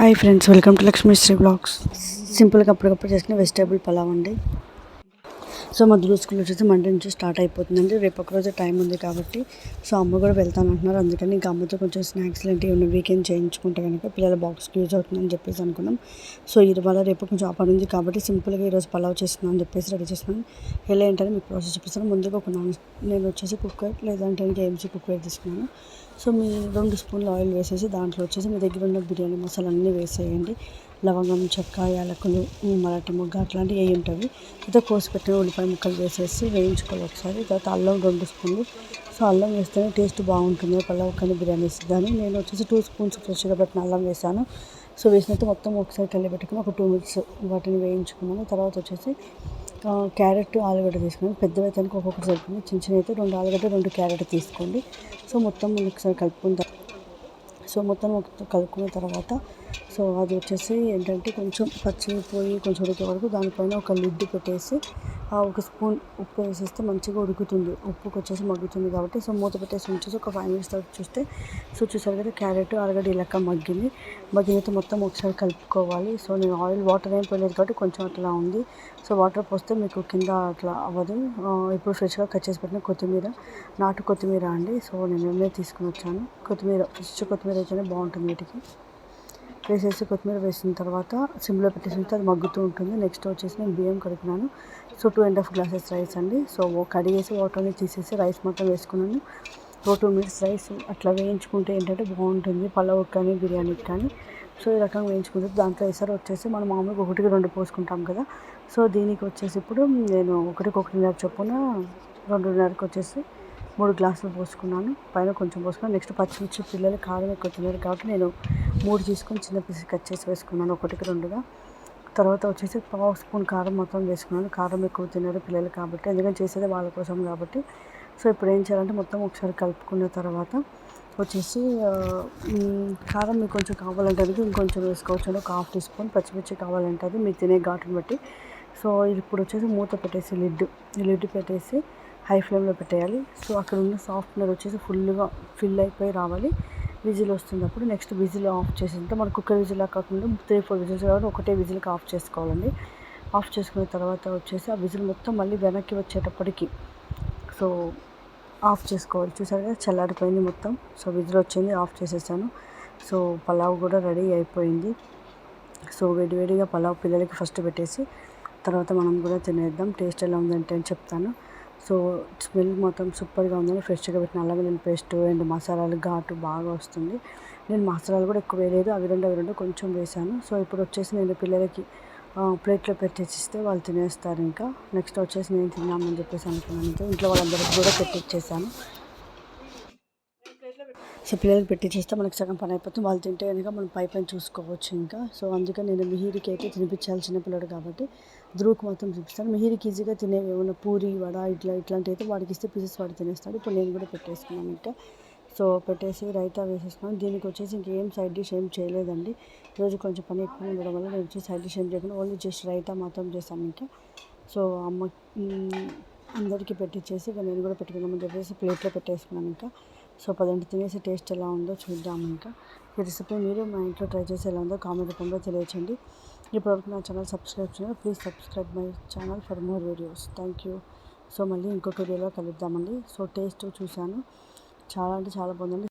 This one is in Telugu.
Hi friends welcome to Lakshmishree blogs. సింపుల్గా అప్పటికప్పుడు చేసిన వెజిటేబుల్ పలావ్ అండి. సో మధ్యలో స్కూల్ వచ్చేసి మండే నుంచి స్టార్ట్ అయిపోతుందండి. రేపు ఒకరోజు టైం ఉంది కాబట్టి సో అమ్మ కూడా వెళ్తాను అంటున్నారు అందుకని ఇంకా అమ్మతో కొంచెం స్నాక్స్ లాంటివి ఉన్న వీకెండ్ చేయించుకుంటే కనుక పిల్లల బాక్స్కి యూజ్ అవుతుందని చెప్పేసి అనుకున్నాం. సో ఇవాళ రేపు కొంచెం ఆ ఉంది కాబట్టి సింపుల్గా ఈరోజు పలావ్ చేస్తున్నాను అని చెప్పేసి రెడీ చేస్తున్నాను. ఎలా ఏంటని మీకు ప్రాసెస్ చూపిస్తాను. ముందుగా ఒక నాన్ నేను వచ్చేసి కుక్కర్ లేదంటే ఇంకా ఎంసీ కుక్కర్ తీసుకున్నాను. సో మీ రెండు స్పూన్లు ఆయిల్ వేసేసి దాంట్లో వచ్చేసి మీ దగ్గర ఉన్న బిర్యానీ మసాలా అన్నీ వేసేయండి. లవంగం చెక్క యాలకులు మరాఠీ మొగ్గ అట్లాంటివి వేయి ఉంటుంది అయితే కోసి పెట్టిన ఉల్లిపాయ ముక్కలు వేసేసి వేయించుకోవాలి ఒకసారి. తర్వాత అల్లం రెండు స్పూన్లు. సో అల్లం వేస్తేనే టేస్ట్ బాగుంటుంది. పల్లవ కానీ బిర్యానీస్ కానీ నేను వచ్చేసి టూ స్పూన్స్ ఫ్రెష్గా పెట్టిన అల్లం వేసాను. సో వేసినట్టు మొత్తం ఒకసారి కలిపెట్టుకుని ఒక టూ మినిట్స్ వాటిని వేయించుకున్నాను. తర్వాత వచ్చేసి క్యారెట్ ఆలుగడ్డ తీసుకుని పెద్దవైతే ఒక్కొక్కటి సరిపోయింది చిన్న చిన్న అయితే రెండు ఆలుగడ్డ రెండు క్యారెట్ తీసుకోండి. సో మొత్తం ఒకసారి కలుపుకున్న సో మొత్తం కలుపుకున్న తర్వాత సో అది వచ్చేసి ఏంటంటే కొంచెం పచ్చిపోయి కొంచెం ఉడికే వరకు దానిపైన ఒక లిడ్ పెట్టేసి ఒక స్పూన్ ఉప్పు వేసేస్తే మంచిగా ఉడుకుతుంది. ఉప్పుకి వచ్చేసి మగ్గుతుంది కాబట్టి సో మూత పెట్టేసి ఉంచేసి ఒక ఫైవ్ మినిట్స్ తర్వాత చూస్తే సో చూసారు కదా క్యారెట్ ఆలుగడ్డ ఇలాక మగ్గింది. మగ్గినైతే మొత్తం ఒకసారి కలుపుకోవాలి. సో నేను ఆయిల్ వాటర్ ఏం పోయలేదు కాబట్టి కొంచెం అట్లా ఉంది. సో వాటర్ పోస్తే మీకు కింద అట్లా అవ్వదు. ఇప్పుడు ఫ్రెష్గా కట్ చేసి పెట్టిన కొత్తిమీర నాటు కొత్తిమీర అండి. సో నేను తీసుకుని వచ్చాను. కొత్తిమీర ఫ్రెష్ కొత్తిమీర అయితేనే బాగుంటుంది వీటికి. వేసేసి కొత్తిమీర వేసిన తర్వాత సిమ్లో పెట్టేసిన తర్వాత అది మగ్గుతూ ఉంటుంది. నెక్స్ట్ వచ్చేసి నేను బియ్యం కడుగుతున్నాను. So two and half glasses rice అండి. సో కడిగేసి వాటర్ని తీసేసి రైస్ మొత్తం వేసుకున్నాను. ఓ టూ మినిట్స్ రైస్ అట్లా వేయించుకుంటే ఏంటంటే బాగుంటుంది. పలావ్ కానీ బిర్యానీకి కానీ. సో ఈ రకంగా వేయించుకుంటే దాంట్లో ఎసరు వచ్చేసి మనం మామూలుగా ఒకటికి రెండు పోసుకుంటాం కదా. సో దీనికి వచ్చేసి ఇప్పుడు నేను ఒకటికి ఒకటిన్నర చొప్పున రెండున్నరకు వచ్చేసి మూడు గ్లాసులు పోసుకున్నాను. పైన కొంచెం పోసుకున్నాను. నెక్స్ట్ పచ్చిమిర్చి పిల్లలు కారం ఎక్కువ తిన్నారు కాబట్టి నేను మూడు తీసుకొని చిన్న పీస్ కట్ చేసి వేసుకున్నాను. ఒకటికి రెండుగా. తర్వాత వచ్చేసి పావు స్పూన్ కారం మొత్తం వేసుకున్నాను. కారం ఎక్కువ తిన్నారు పిల్లలు కాబట్టి. ఎందుకంటే చేసేది వాళ్ళ కోసం కాబట్టి. సో ఇప్పుడు ఏం చేయాలంటే మొత్తం ఒకసారి కలుపుకున్న తర్వాత వచ్చేసి కారం మీకు కొంచెం కావాలంటే అది ఇంకొంచెం వేసుకోవచ్చు. ఒక హాఫ్ టీ స్పూన్ పచ్చిమిర్చి కావాలంటే అది. మీరు తినే ఘాటును బట్టి. సో ఇప్పుడు వచ్చేసి మూత పెట్టేసి లిడ్. లిడ్ పెట్టేసి హై ఫ్లేమ్లో పెట్టేయాలి. సో అక్కడ ఉన్న సాఫ్ట్నర్ వచ్చేసి ఫుల్గా ఫిల్ అయిపోయి రావాలి. విజిల్ వస్తున్నప్పుడు నెక్స్ట్ విజిల్ ఆఫ్ చేసింటే మన కుక్కర్ విజిల్ కాకుండా త్రీ ఫోర్ విజిల్స్ కాబట్టి ఒకటే విజిల్కి ఆఫ్ చేసుకోవాలండి. ఆఫ్ చేసుకున్న తర్వాత వచ్చేసి ఆ విజిల్ మొత్తం మళ్ళీ వెనక్కి వచ్చేటప్పటికి. సో ఆఫ్ చేసుకోవాలి. చూసారు కదా చల్లారిపోయింది మొత్తం. సో విజిల్ వచ్చింది ఆఫ్ చేసేసాను. సో పలావ్ కూడా రెడీ అయిపోయింది. సో వేడివేడిగా పలావ్ పిల్లలకి ఫస్ట్ పెట్టేసి తర్వాత మనం కూడా తినేద్దాం. టేస్ట్ ఎలా ఉందంటే అని చెప్తాను. సో స్మెల్ మొత్తం సూపర్గా ఉందని ఫ్రెష్గా పెట్టిన అల్లం వెల్లుల్లి పేస్ట్ అండ్ మసాలాలు ఘాటు బాగా వస్తుంది. నేను మసాలాలు కూడా ఎక్కువ వేయలేదు. అవి రెండు అవి రెండు కొంచెం వేసాను సో ఇప్పుడు వచ్చేసి నేను పిల్లలకి ప్లేట్లో పెట్టేసిస్తే వాళ్ళు తినేస్తారు ఇంకా. నెక్స్ట్ వచ్చేసి నేను తిన్నామని చెప్పేసి అనుకున్నాను ఇంట్లో వాళ్ళందరికీ కూడా పెట్టించేసాను సో పిల్లలకి పెట్టించేస్తే మనకి సగం పని అయిపోతుంది. వాళ్ళు తింటే కనుక మనం పై పైన చూసుకోవచ్చు ఇంకా. సో అందుకని నేను మిహిరికి అయితే తినిపించాలి చిన్నపిల్లడు కాబట్టి. ధ్రువుకి మాత్రం చూపిస్తాను మిహిరికి ఈజీగా తినేవి ఏమైనా పూరి వడ ఇట్లా ఇట్లాంటివి అయితే వాడికి ఇస్తే పీసెస్ వాడు తినేస్తాడు. ఇప్పుడు నేను కూడా పెట్టేసుకున్నాను ఇంకా. సో పెట్టేసి రైతా వేసేసుకున్నాను. దీనికి వచ్చేసి ఇంకేం సైడ్ డిష్ ఏం చేయలేదండి. ఈరోజు కొంచెం పని ఎక్కువ ఉండడం వల్ల నేను వచ్చి సైడ్ డిష్ ఏం చేయకుండా ఓన్లీ జస్ట్ రైతా మాత్రం చేశాను ఇంకా. సో అమ్మ అందరికీ పెట్టించేసి ఇక నేను కూడా పెట్టుకుందామని చెప్పేసి ప్లేట్లో పెట్టేసుకున్నాను ఇంకా. సో పదండి తినేసి టేస్ట్ ఎలా ఉందో చూద్దాము ఇంకా. ఈ రెసిపీ మీరు మా ఇంట్లో ట్రై చేసి ఎలా ఉందో కామెంట్ రూపంలో తెలియచండి ఇప్పటివరకు నా ఛానల్ సబ్స్క్రైబ్ చేయండి. Please subscribe my channel for more videos. Thank you. So మళ్ళీ ఇంకొక వీడియోలో కలుద్దామండి. సో టేస్ట్ చూశాను. చాలా అంటే చాలా బాగుందండి.